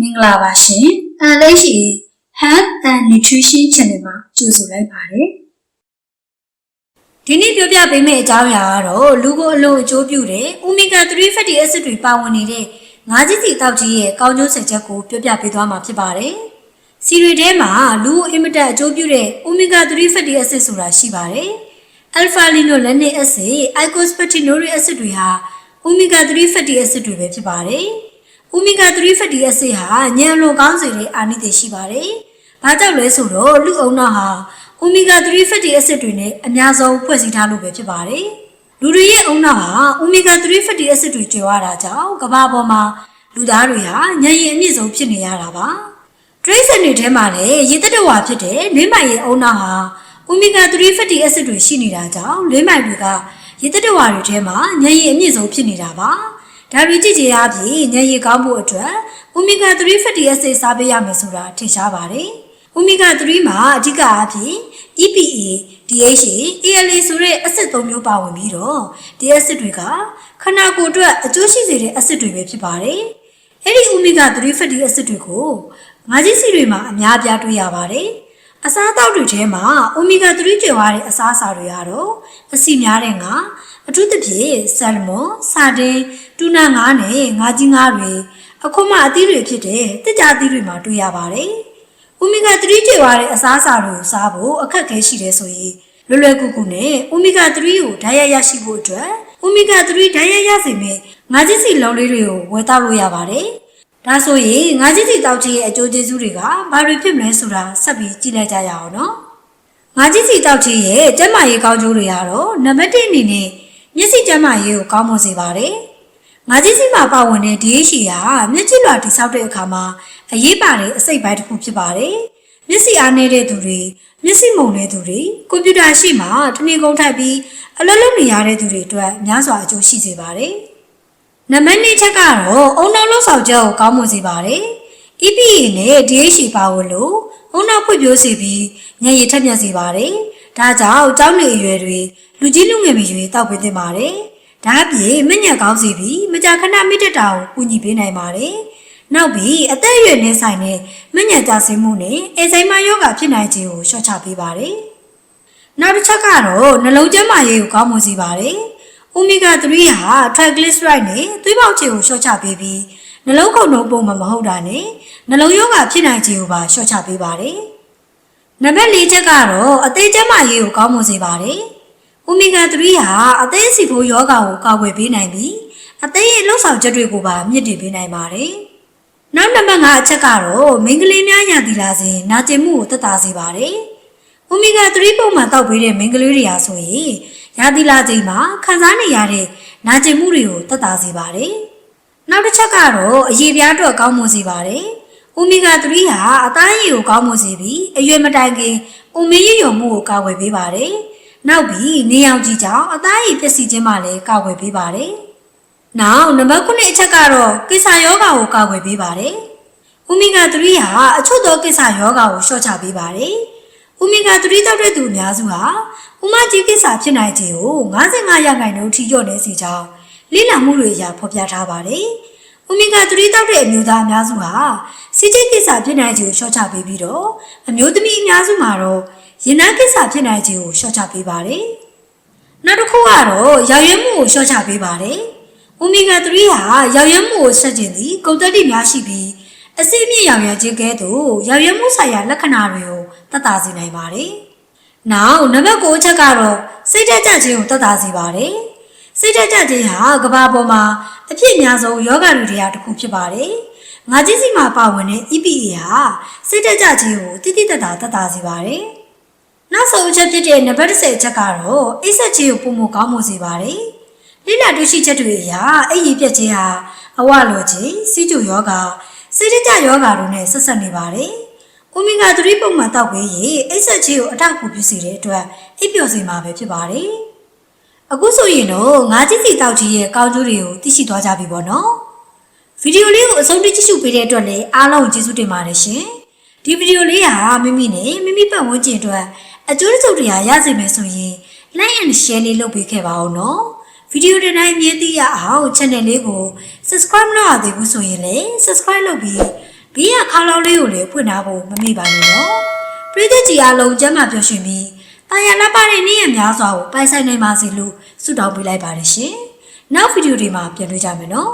မင်္ဂလာပါရှင်။အန်လေးရှိ Health and Nutrition Channel မှာကြိုဆိုလိုက်ပါတယ်။ဒီနေ့ပြောပြပေးမယ့်အကြောင်းအရာကတော့လူကိုအလုံးအကျိုးပြုတဲ့ Omega 3 fatty acid တွေပါဝင်နေတဲ့ငါးကြီးစီတောက်ကြီးရဲ့ကောင်းကျိုးဆက်ချက်ကိုပြောပြပေးသွားမှာဖြစ်ပါတယ်။စီရီထဲမှာလူကိုအင်မတန်အကျိုးပြုတဲ့ Omega 3 fatty acid ဆိုတာရှိပါတယ်။ Alpha linolenic acid, icosapentaenoic acid တွေဟာ Omega 3 fatty acid တွေပဲဖြစ်ပါတယ်။ omega 3 fatty acid ဟာညံလွန်ကောင်းစေတဲ့အာနိသင်ရှိပါတယ်။ဘာကြောင့်လဲဆိုတော့လူအုံနောက်ဟာ omega 3 fatty acid တွေနဲ့အများဆုံးဖွဲ့စည်းထားလို့ပဲဖြစ်ပါတယ်။လူတွေရဲ့အုံနောက်ဟာ omega 3 fatty acid တွေကျွေရတာကြောင့်ကမ္ဘာပေါ်မှာလူသားတွေဟာညံရည်အမြင့်ဆုံးဖြစ်နေရတာပါ။တရိတ်ဆန်တွေထဲမှာလည်းရေတတဝါဖြစ်တဲ့လွှမိုင်ရဲ့အုံနောက်ဟာ omega 3 fatty acid တွေရှိနေတာကြောင့်လွှမိုင်တွေကရေတတဝါတွေထဲမှာညံရည်အမြင့်ဆုံးဖြစ်နေတာပါ။ ဒါတွေကြည့်ကြရပြီးညံရည်ကောင်းဖို့အတွက် omega 3 fatty acid စားပေးရမယ်ဆိုတာထင်ရှားပါတယ်။ omega 3မှာအဓိကအားဖြင့် EPA, DHA, ALA ဆိုတဲ့အဆစ်၃မျိုးပါဝင်ပြီးတော့ဒီအဆစ်တွေကခန္ဓာကိုယ်အတွက်အကျိုးရှိစေတဲ့အဆစ်တွေပဲဖြစ်ပါတယ်။အဲ့ဒီ omega 3 fatty acid တွေကိုငါးကြီးစီတွေမှာအများအပြားတွေ့ရပါတယ်။အစားအသောက်တွေထဲမှာ omega 3ကျွေးရတဲ့အစားအစာတွေကတော့အဆီများတဲ့ငါ အထူးသဖြင့်ဆယ်လမွန်၊စာတင်း၊တူနာငါးနဲ့ငါးကြီးငါးတွေအခွန်မအသီးတွေဖြစ်တဲ့တစ်ကြအသီးတွေမှာတွေ့ရပါတယ်။ omega 3ကျွေးရတဲ့အစားအစာတွေကိုစားဖို့အခက်အခဲရှိတယ်ဆိုရင်လွယ်လွယ်ကူကူနဲ့ omega 3ကိုဓာတ်ရိုက်ရရှိဖို့အတွက် omega 3ဓာတ်ရိုက်ရစေမယ့်ငါးကြီးစီလုံးလေးတွေကိုဝယ်တောက်လို့ရပါတယ်။ဒါဆိုရင်ငါးကြီးစီတောက်ခြင်းရဲ့အကျိုးကျေးဇူးတွေကဘာတွေဖြစ်မလဲဆိုတာဆက်ပြီးကြည့်လိုက်ကြရအောင်နော်။ငါးကြီးစီတောက်ခြင်းရဲ့ကျန်းမာရေးကောင်းကျိုးတွေကတော့နံပါတ်1အနေနဲ့ မျက်စိကျန်းမာရေးကိုကောင်းမွန်စေပါတယ်။ငါးကြီးစီမှာပါဝင်တဲ့ DHA ဟာမျက်ကြည့်လွှာတိစောက်တဲ့အခါမှာအရေးပါတဲ့အစိတ်ပိုင်းတစ်ခုဖြစ်ပါတယ်။မျက်စိအားနည်းတဲ့သူတွေမျက်စိမုံတဲ့သူတွေကွန်ပျူတာရှိမှတနည်းကုန်းထိုက်ပြီးအလုပ်လုပ်နေရတဲ့သူတွေအတွက်များစွာအကျိုးရှိစေပါတယ်။နံပါတ်2ချက်ကတော့အုံနောက်လှဆောင်ချက်ကိုကောင်းမွန်စေပါတယ်။ EPA နဲ့ DHA ပါဝင်လို့အုံနောက်ဖွံ့ဖြိုးစေပြီးညံရည်ထက်မြက်စေပါတယ်။ ဒါကြောင့်ကျောင်းနေအရွယ်တွေလူကြီးလူငယ်မရွေးတောက်ပေးသင့်ပါတယ်။ဒါအပြင်မညံ့ကောင်းစေပြီးမကြာခဏမိတက်တာကိုကူညီပေးနိုင်ပါတယ်။နောက်ပြီးအသက်အရွယ်နဲ့ဆိုင်တဲ့မညံ့ကြဆင်းမှုနဲ့အယ်ဇိုင်မာယောဂဖြစ်နိုင်ခြင်းကိုလျှော့ချပေးပါတယ်။နောက်တစ်ချက်ကတော့နှလုံးကျန်းမာရေးကိုကောင်းမွန်စေပါတယ်။ omega 3ဟာ triglyceride နဲ့သွေးပေါင်ခြေကိုလျှော့ချပေးပြီးနှလုံးခုန်နှုန်းပုံမှန်မဟုတ်တာနဲ့နှလုံးရောဂါဖြစ်နိုင်ခြင်းကိုပါလျှော့ချပေးပါတယ်။ နံပါတ်၄ချက်ကတော့အသေးကျန်းမာရေးကိုကောင်းမွန်စေပါတယ်။ omega 3ဟာအသေးစီဖိုးယောဂါကိုကာကွယ်ပေးနိုင်ပြီးအသေးရဲ့လှုပ်ဆောင်ချက်တွေကိုပါမြင့်တင်ပေးနိုင်ပါတယ်။နောက်နံပါတ်5အချက်ကတော့မိန်းကလေးများညာသီလာစဉ်နာကျင်မှုကိုသက်သာစေပါတယ်။ omega 3ပုံမှန်တောက်ပေးတဲ့မိန်းကလေးတွေဟာဆိုရင်ရာသီလာချိန်မှာခံစားနေရတဲ့နာကျင်မှုတွေကိုသက်သာစေပါတယ်။နောက်တစ်ချက်ကတော့အရေပြားအတွက်ကောင်းမွန်စေပါတယ်။ omega 3ဟာအသားရည်ကိုကောင်းမွန်စေပြီးအရွယ်မတိုင်ခင်အုံမင်းရည်ရုံမှုကိုကာကွယ်ပေးပါတယ်။နောက်ပြီးနေအောင်ကြည့်ကြောင်းအသားရည်ပျက်စီးခြင်းမှလည်းကာကွယ်ပေးပါတယ်။နောက်နံပါတ်9အချက်ကတော့ကိစ္စယောဂါကိုကာကွယ်ပေးပါတယ်။ omega 3ဟာအချို့သောကိစ္စယောဂါကိုလျှော့ချပေးပါတယ်။ omega 3တောက်တဲ့သူအများစုဟာဥမကြီးကိစ္စဖြစ်နိုင်ခြင်းကို55ရာခိုင်နှုန်းထိလျော့နေစေကြောင်းလေ့လာမှုတွေအရဖော်ပြထားပါတယ်။ omega 3တောက်တဲ့အမျိုးသားအများစုဟာစီချိတ်ကိစ္စဖြစ်နိုင်ခြင်းကိုလျှော့ချပေးပြီးတော့အမျိုးသမီးအများစုမှာတော့ရင်နှန်းကိစ္စဖြစ်နိုင်ခြင်းကိုလျှော့ချပေးပါတယ်။နောက်တစ်ခုကတော့ရောင်ရဲမှုကိုလျှော့ချပေးပါတယ်။ omega 3ဟာရောင်ရဲမှုကိုဆက်ကျင်သည့်ကုန်သက်တိများရှိပြီးအစိအမြင့်ရောင်ရခြင်းကဲ့သို့ရောင်ရဲမှုဆိုင်ရာလက္ခဏာတွေကိုသက်သာစေနိုင်ပါတယ်။နောက်နံပါတ်9ချက်ကတော့စိတ်ဓာတ်ကြခြင်းကိုသက်သာစေပါတယ်။ စိတ်ဓာတ်ကြခြင်းဟာကမ္ဘာပေါ်မှာအဖြစ်အများဆုံးယောဂတွေတရားတစ်ခုဖြစ်ပါတယ်။ငါကြီးစီမှာပါဝင်တဲ့ EPA ဟာစိတ်ဓာတ်ကြခြင်းကိုတိတိတတ်တာသက်သာစေပါတယ်။နောက်ဆုံးအချက်ဖြစ်တဲ့နံပါတ်10အချက်ကတော့အိပ်ဆက်ခြင်းကိုပုံမကောင်းမွန်စေပါတယ်။လိလာတွေ့ရှိချက်တွေအရအဲ့ဒီပြက်ခြင်းဟာအဝလိုခြင်းစီးကျူယောဂစိတ်ဓာတ်ယောဂတို့နဲ့ဆက်ဆက်နေပါတယ်။ omega 3ပုံမှန်တောက်ပေးရင်အိပ်ဆက်ခြင်းကိုအထောက်အကူပြုစေတဲ့အတွက်အိပ်ပျော်စေမှာပဲဖြစ်ပါတယ်။ အခုဆိုရင်တော့ငါးကြီးစီတောက်ကြီးရဲ့ကောင်းကျိုးတွေကိုသိရှိသွားကြပြီပေါ့နော်။ဗီဒီယိုလေးကိုအဆုံးထိကြည့်ရှုပေးတဲ့အတွက်လည်းအားလုံးကျေးဇူးတင်ပါတယ်ရှင်။ဒီဗီဒီယိုလေးဟာမိမိနဲ့မိမိပတ်ဝန်းကျင်အတွက်အကျိုးတစ်စုံတရာရစေမယ်ဆိုရင် like and share လေးလုပ်ပေးခဲ့ပါဦးနော်။ဗီဒီယိုတိုင်းအမြင်သိရအောင် channel လေးကို subscribe မလုပ်ရသေးဘူးဆိုရင်လည်း subscribe လုပ်ပြီးဘေးကခါလောင်းလေးကိုလည်းဖွင့်ထားဖို့မမေ့ပါနဲ့နော်ပရိသတ်ကြီးအလုံးကျမ်းမာပြောရှင်ပြီး တာယာလက်ပါတဲ့နေ့ရက်များစွာကိုပိုင်ဆိုင်နိုင်ပါစေလို့ဆုတောင်းပေးလိုက်ပါတယ်ရှင်နောက်ဗီဒီယိုတွေမှာပြန်တွေ့ကြမယ်နော်